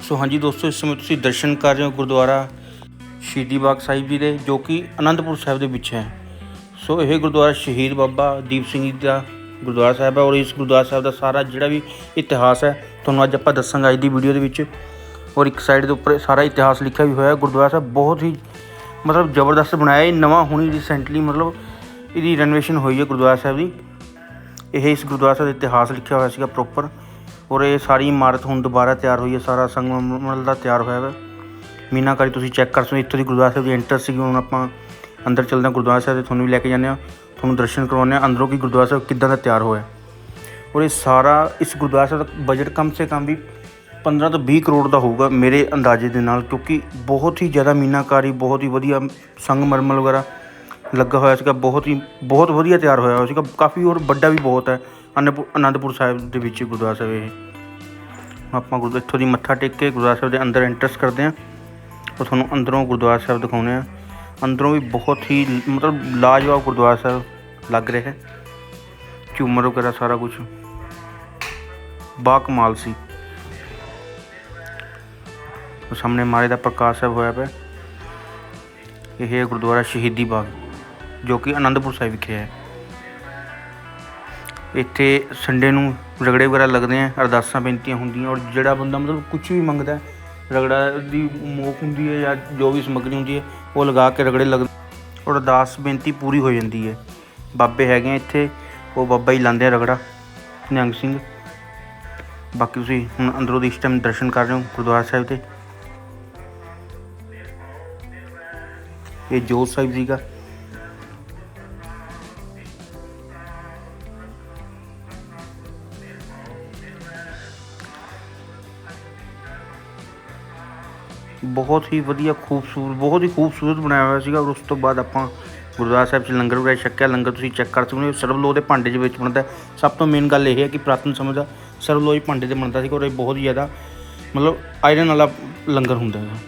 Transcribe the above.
ਸੋ ਹਾਂਜੀ ਦੋਸਤੋ, ਇਸ ਸਮੇਂ ਤੁਸੀਂ ਦਰਸ਼ਨ ਕਰ ਰਹੇ ਹੋ ਗੁਰਦੁਆਰਾ ਸ਼ਹੀਦੀ ਬਾਗ ਸਾਹਿਬ ਜੀ ਦੇ, ਜੋ ਕਿ ਅਨੰਦਪੁਰ ਸਾਹਿਬ ਦੇ ਵਿੱਚ ਹੈ। ਸੋ ਇਹ ਗੁਰਦੁਆਰਾ ਸ਼ਹੀਦ ਬਾਬਾ ਦੀਪ ਸਿੰਘ ਜੀ ਦਾ ਗੁਰਦੁਆਰਾ ਸਾਹਿਬ ਹੈ ਔਰ ਇਸ ਗੁਰਦੁਆਰਾ ਸਾਹਿਬ ਦਾ ਸਾਰਾ ਜਿਹੜਾ ਵੀ ਇਤਿਹਾਸ ਹੈ, ਤੁਹਾਨੂੰ ਅੱਜ ਆਪਾਂ ਦੱਸਾਂਗਾ ਅੱਜ ਦੀ ਵੀਡੀਓ ਦੇ ਵਿੱਚ। ਔਰ ਇੱਕ ਸਾਈਡ ਦੇ ਉੱਪਰ ਸਾਰਾ ਇਤਿਹਾਸ ਲਿਖਿਆ ਵੀ ਹੋਇਆ ਹੈ। ਗੁਰਦੁਆਰਾ ਸਾਹਿਬ ਬਹੁਤ ਹੀ ਮਤਲਬ ਜ਼ਬਰਦਸਤ ਬਣਾਇਆ ਇਹ ਨਵਾਂ ਹੁਣੀ ਰੀਸੈਂਟਲੀ ਮਤਲਬ ਇਹਦੀ ਰੈਨੋਵੇਸ਼ਨ ਹੋਈ ਹੈ ਗੁਰਦੁਆਰਾ ਸਾਹਿਬ ਦੀ। ਇਹ ਇਸ ਗੁਰਦੁਆਰਾ ਸਾਹਿਬ ਦਾ ਇਤਿਹਾਸ ਲਿਖਿਆ ਹੋਇਆ ਸੀਗਾ ਪ੍ਰੋਪਰ ਔਰ ਇਹ ਸਾਰੀ ਇਮਾਰਤ ਹੁਣ ਦੁਬਾਰਾ ਤਿਆਰ ਹੋਈ ਹੈ, ਸਾਰਾ ਸੰਗਮਰਮਰ ਦਾ ਤਿਆਰ ਹੋਇਆ ਹੈ ਮੀਨਾਕਾਰੀ ਤੁਸੀਂ ਚੈੱਕ ਕਰ ਸਕਦੇ ਹੋ, ਇੱਥੋਂ ਦੀ ਗੁਰਦੁਆਰਾ ਸਾਹਿਬ ਦੀ ਐਂਟਰ ਸੀਗੀ, ਹੁਣ ਆਪਾਂ ਅੰਦਰ ਚੱਲਦੇ ਹਾਂ ਗੁਰਦੁਆਰਾ ਸਾਹਿਬ ਦੇ ਤੁਹਾਨੂੰ ਵੀ ਲੈ ਕੇ ਜਾਂਦੇ ਹਾਂ। ਤੁਹਾਨੂੰ ਦਰਸ਼ਨ ਕਰਵਾਉਂਦੇ ਹਾਂ, ਅੰਦਰੋਂ ਕਿ ਗੁਰਦੁਆਰਾ ਸਾਹਿਬ ਕਿੱਦਾਂ ਦਾ ਤਿਆਰ ਹੋਇਆ। ਔਰ ਇਹ ਸਾਰਾ ਇਸ ਗੁਰਦੁਆਰਾ ਸਾਹਿਬ ਦਾ ਬਜਟ ਕਮ ਸੇ ਕਮ ਵੀ 15 ਤੋਂ 20 ਕਰੋੜ ਦਾ ਹੋਊਗਾ ਮੇਰੇ ਅੰਦਾਜ਼ੇ ਦੇ ਨਾਲ, ਕਿਉਂਕਿ ਬਹੁਤ ਹੀ ਜ਼ਿਆਦਾ ਮੀਨਾਕਾਰੀ, ਬਹੁਤ ਹੀ ਵਧੀਆ ਸੰਗਮਰਮਰ ਵਗੈਰਾ ਲੱਗਾ ਹੋਇਆ ਸੀਗਾ, ਬਹੁਤ ਹੀ, ਬਹੁਤ ਵਧੀਆ ਤਿਆਰ ਹੋਇਆ ਹੋਇਆ ਸੀਗਾ। ਕਾਫੀ ਔਰ ਵੱਡਾ ਵੀ ਬਹੁਤ ਹੈ। ਅਨੰਦਪੁਰ ਅਨੰਦਪੁਰ ਸਾਹਿਬ ਦੇ ਵਿੱਚ ਗੁਰਦੁਆਰਾ ਸਾਹਿਬ ਇਹ। ਆਪਾਂ ਗੁਰਦੁਆਰਾ ਇੱਥੋਂ ਦੀ ਮੱਥਾ ਟੇਕ ਕੇ ਗੁਰਦੁਆਰਾ ਸਾਹਿਬ ਦੇ ਅੰਦਰ ਐਂਟਰਸ ਕਰਦੇ ਹਾਂ। ਉਹ ਤੁਹਾਨੂੰ ਅੰਦਰੋਂ ਗੁਰਦੁਆਰਾ ਸਾਹਿਬ ਦਿਖਾਉਂਦੇ ਹਾਂ। ਅੰਦਰੋਂ ਵੀ ਬਹੁਤ ਹੀ ਮਤਲਬ ਲਾਜਵਾਬ ਗੁਰਦੁਆਰਾ ਸਾਹਿਬ ਲੱਗ ਰਿਹਾ ਹੈ। ਝੂਮਰ ਵਗੈਰਾ ਸਾਰਾ ਕੁਝ ਬਾ ਕਮਾਲ ਸੀ। ਉਹ ਸਾਹਮਣੇ ਮਾਰੇ ਦਾ ਪ੍ਰਕਾਸ਼ ਸਾਹਿਬ ਹੋਇਆ ਪਿਆ। ਇਹ ਹੈ ਗੁਰਦੁਆਰਾ ਸ਼ਹੀਦੀ ਬਾਗ, ਜੋ ਕਿ ਆਨੰਦਪੁਰ ਸਾਹਿਬ ਵਿਖੇ ਹੈ। ਇੱਥੇ ਸੰਡੇ ਨੂੰ ਰਗੜੇ ਵਗੈਰਾ ਲੱਗਦੇ ਆ, ਅਰਦਾਸਾਂ ਬੇਨਤੀਆਂ ਹੁੰਦੀਆਂ ਔਰ ਜਿਹੜਾ ਬੰਦਾ ਮਤਲਬ ਕੁਝ ਵੀ ਮੰਗਦਾ ਰਗੜਾ ਦੀ ਮੋਕ ਹੁੰਦੀ ਹੈ ਜਾਂ ਜੋ ਵੀ ਸਮੱਗਰੀ ਹੁੰਦੀ ਹੈ, ਉਹ ਲਗਾ ਕੇ ਰਗੜੇ ਲੱਗਦੇ ਔਰ ਅਰਦਾਸ ਬੇਨਤੀ ਪੂਰੀ ਹੋ ਜਾਂਦੀ ਹੈ। ਬਾਬੇ ਹੈਗੇ ਆ ਇੱਥੇ, ਉਹ ਬਾਬਾ ਹੀ ਲਾਉਂਦੇ ਆ ਰਗੜਾ, ਨਿਹੰਗ ਸਿੰਘ। ਬਾਕੀ ਤੁਸੀਂ ਹੁਣ ਅੰਦਰੋਂ ਦੀ ਇਸ ਟਾਈਮ ਦਰਸ਼ਨ ਕਰ ਰਹੇ ਹੋ ਗੁਰਦੁਆਰਾ ਸਾਹਿਬ ਦੇ। ਇਹ ਜੋਤ ਸਾਹਿਬ ਸੀਗਾ। ਬਹੁਤ ਹੀ ਵਧੀਆ ਖੂਬਸੂਰਤ, ਬਹੁਤ ਹੀ ਖੂਬਸੂਰਤ ਬਣਾਇਆ ਹੋਇਆ ਸੀਗਾ ਔਰ ਉਸ ਤੋਂ ਬਾਅਦ ਆਪਾਂ ਗੁਰਦੁਆਰਾ ਸਾਹਿਬ 'ਚ ਲੰਗਰ ਵਗੈਰਾ ਛਕਿਆ, ਲੰਗਰ ਤੁਸੀਂ ਚੈੱਕ ਕਰ ਸਕਦੇ ਹੋ। ਸਰਬਲੋਹ ਦੇ ਭਾਂਡੇ ਦੇ ਵਿੱਚ ਬਣਦਾ ਸਭ ਤੋਂ ਮੇਨ ਗੱਲ ਇਹ ਹੈ ਕਿ ਪ੍ਰਾਤਨ ਸਮੇਂ ਦਾ ਸਰਬਲੋਹ ਹੀ ਭਾਂਡੇ ਦੇ ਬਣਦਾ ਸੀ ਔਰ ਇਹ ਬਹੁਤ ਹੀ ਜ਼ਿਆਦਾ ਮਤਲਬ ਆਇਰਨ ਵਾਲਾ ਲੰਗਰ ਹੁੰਦਾ ਹੈ।